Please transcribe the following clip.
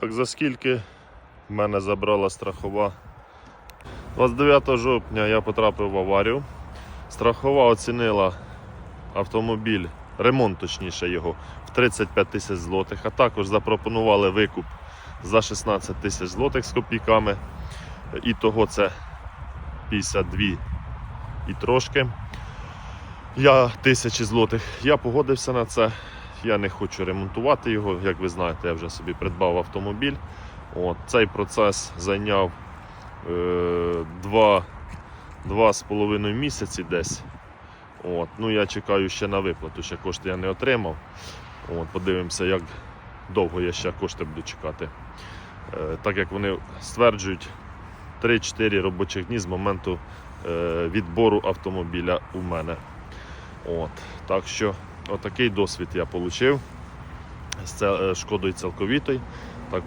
Так, за скільки мене забрала страхова? 29 жовтня я потрапив в аварію. Страхова оцінила автомобіль, ремонт точніше його, в 35 тисяч злотих, а також запропонували викуп за 16 тисяч злотих з копійками. І того це 52 і трошки. Я тисячі злотих. Я погодився на це. Я не хочу ремонтувати його. Як ви знаєте, я вже собі придбав автомобіль. От, цей процес зайняв е, два, два з половиною місяці десь. От, ну, я чекаю ще на виплату, ще кошти я не отримав. От, подивимося, як довго я ще кошти буду чекати. Е, так як вони стверджують, 3-4 робочих дні з моменту е, відбору автомобіля у мене. От, так що отакий досвід я отримав з е, шкодою цілковітою.